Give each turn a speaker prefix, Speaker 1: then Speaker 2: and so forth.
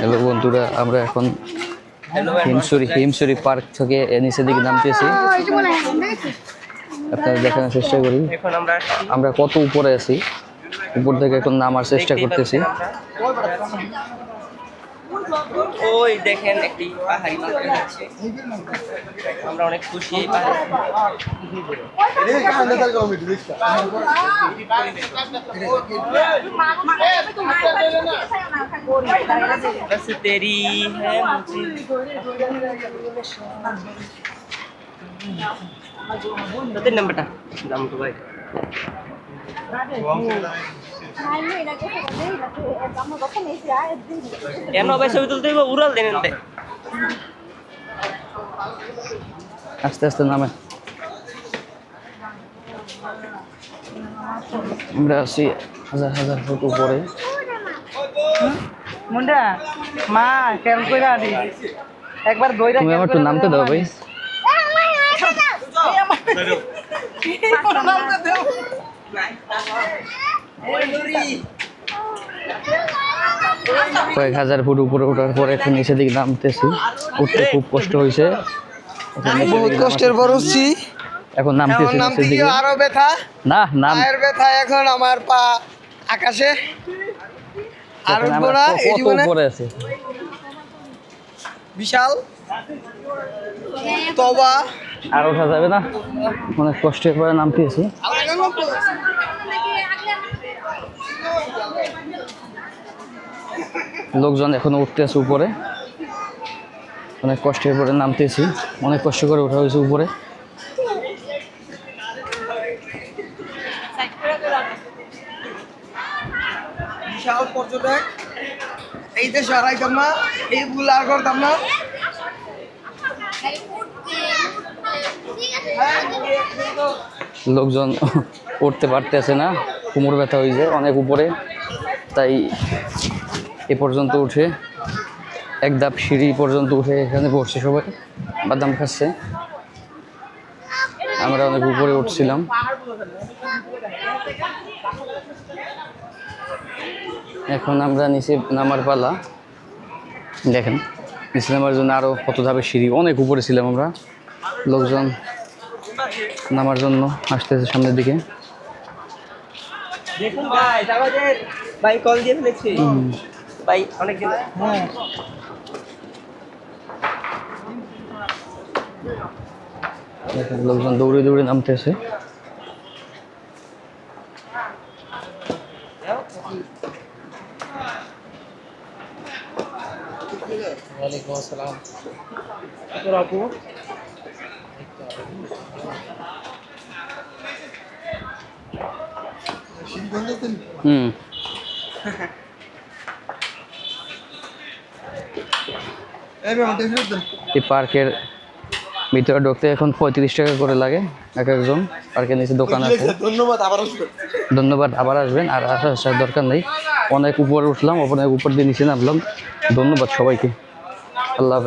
Speaker 1: Hello বন্ধুরা আমরা এখন হিমসুরি হিমসুরি পার্ক থেকে নিচের দিকে নামতেছি আপনারা দেখানোর চেষ্টা করি।
Speaker 2: আমরা
Speaker 1: আমরা কত উপরে আছি? উপর থেকে এখন নামার চেষ্টা করতেছি।
Speaker 2: ওই দেখেন একটি পাহাড়ি মার্কেট হচ্ছে আমরা অনেক খুশি এই পাহাড়ি। তেরি হ্যাঁ তাদের নাম্বারটা দাম তো ভাই। কেন ভাই ছবি তুলতে হইব? উড়াল দেন এনতে।
Speaker 1: আস্তে আস্তে নামে। আমরা আছি হাজার হাজার ফুট উপরে।
Speaker 3: মুন্ডা মা কেন কইরা দি। একবার দইরা
Speaker 1: তুমি আমার একটু নামতে দাও ভাই। কয়েক হাজার ফুট উপরে ওঠার পরে এখন নিচের দিকে নামতেছি। উঠতে খুব কষ্ট হয়েছে।
Speaker 4: বহুত কষ্টের হচ্ছি
Speaker 1: নামা- এখন নামতেছি নিচের
Speaker 4: দিকে। আরও ব্যথা।
Speaker 1: না নাম
Speaker 4: পায়ের ব্যথা এখন আমার পা আকাশে। আর উঠবো না এই জীবনে।
Speaker 1: উপরে আছে?
Speaker 4: বিশাল। তবা
Speaker 1: আর ওঠা যাবে না। অনেক কষ্টের পরে নামতেছি। লোকজন এখনও উঠতেছে উপরে। অনেক কষ্টের পরে নামতেছি। অনেক কষ্ট করে ওঠা হয়েছে উপরে।
Speaker 4: বিশাল পর্যটক। এই দেশে হারাইতাম না এই ভুল আর করতাম না?
Speaker 1: লোকজন উঠতে পারতেছে না। কোমর ব্যথা হয়ে যায় অনেক উপরে। তাই পর্যন্ত উঠে এক ধাপ সিঁড়ি পর্যন্ত উঠে এখানে বসছে সবাই বাদাম খাচ্ছে। আমরা অনেক উপরে উঠছিলাম। এখন আমরা নিচে নামার পালা। দেখেন নিচে নামার জন্য আরও কত ধাপের সিঁড়ি অনেক উপরে ছিলাম আমরা। লোকজন নামার জন্য আসতেছে সামনের দিকে।
Speaker 2: দেখুন ভাই ভাই কল দিয়ে ফেলেছি। ভাই অনেক দিন
Speaker 4: হ্যাঁ
Speaker 1: লোকজন দৌড়ে দৌড়ে নামতেছে। হুম
Speaker 4: ম্যাম ফেরত
Speaker 1: এই পার্কের ভিতরে ঢুকতে এখন পঁয়ত্রিশ টাকা করে লাগে এক একজন পার্কের নিচে দোকান আছে।
Speaker 4: ধন্যবাদ আবার আসবেন।
Speaker 1: ধন্যবাদ আবার আসবেন। আর আসার আসার দরকার নেই। অনেক উপরে উঠলাম অনেক উপর দিয়ে নিচে নামলাম। ধন্যবাদ সবাইকে। আল্লাহ